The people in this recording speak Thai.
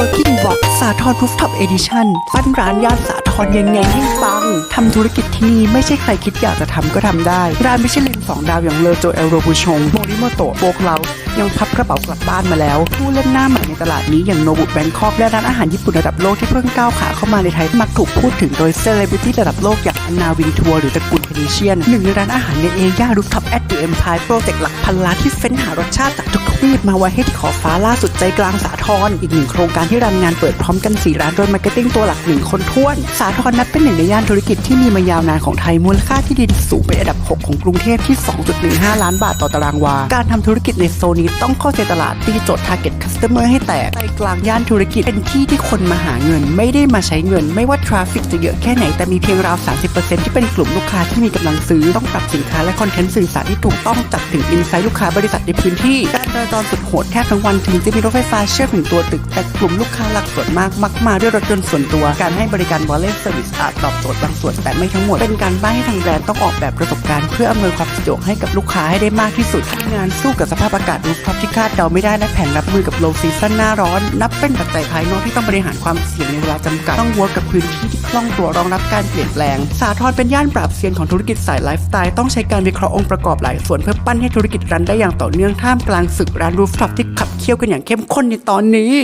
Working Box สาทร Rooftop Edition ปั้นร้านย่านสาทรยังไงให้ปังทำธุรกิจที่นี่ไม่ใช่ใครคิดอยากจะทำก็ทำได้ ร้านมิชลิน2ดาวอย่างเลอโจเอลโรบูชงโมริโมโตะโบกเลา ยังพับกระเป๋ากลับบ้านมาแล้ว ผู้เล่นหน้าใหม่ในตลาดนี้อย่างโนบุแบงคอกและร้านอาหารญี่ปุ่นระดับโลกที่เพิ่งก้าวขาเข้ามาในไทยมักถูกพูดถึงโดยเซเลบริตี้ระดับโลกอย่างอันนาวินทัวร์หรือตระกูลเคเนเชียนหนึ่งในร้านอาหารในเอย่ารูฟท็อปแอดดิเอ็มพายโปรเจกต์หลักพันล้านที่เฟ้นหารสชาติจากทุกทวีปมาไว้ให้ที่ขอฟ้าล่าสุดใจกลางสาทรอีกหนึ่งโครงการที่รันงานเปิดพร้อมกันสี่ร้านโดยมาร์เก็ตติ้งตัวหลักหนึ่งคนท้วน สาทรนับเป็นหนึ่งในย่านธุรกิจที่มีมายาวนานของไทยมูลค่าที่ดินสูงเป็นอันดับ 6 ของกรุงเทพที่ 2.15 ล้านบาทต่อตารางวา การทำธุรกิจในโซนนี้ต้องเข้าใจตลาดตีโจทย์ target customer ให้แตกใจกลางย่านธุรกิจเป็นที่ที่คนมาหาเงิน ไม่ได้มาใช้เงิน ไม่ว่าทราฟิกจะเยอะแค่ไหนแต่มีเพียงราว 30%ที่เป็นกลุ่มลูกค้าที่มีกำลังซื้อต้องปรับสินค้าและคอนเทนต์สื่อสารที่ถูกต้องจัดถึงอินไซต์ลูกค้าบริษัทในพื้นที่การจราจรสุดโหดแทบทั้งวันถึงจะมีรถไฟฟ้าเชื่อมถึงตัวตึกแต่กลุ่มลูกค้าหลักส่วนมากมักมาด้วยรถยนต์ส่วนตัว การให้บริการวอลเล่เซอร์วิสอาจตอบโจทย์บางส่วนแต่ไม่ทั้งหมดเป็นการบ้านให้ทางแบรนด์ต้องออกแบบประสบการณ์เพื่ออำนวยความสะดวกให้กับลูกค้าให้ได้มากที่สุดงานสู้กับสภาพอากาศรูฟท็อปที่คาดเดาไม่ได้และแผนรับมือกับโลซีซั่นหน้าร้อน นับเป็นปัจจัยภายนอกที่ต้องบริหารความเสี่ยงในเวลาจำกัด ต้องวัวกับพื้นที่ที่คล่องตัวรองรับการเปลี่ยนแปลง สาทรเป็นย่านปราบเซียนของธุรกิจสายไลฟ์สไตล์ต้องใช้การวิเคราะห์องค์ประกอบหลายส่วนเพื่อปั้นให้ธุรกิจรันได้อย่างต่อเนื่องท่ามกลางศึกร้านรูฟท็อปที่ขับเคี่ยวกันอย่างเข้มข้นในตอนนี้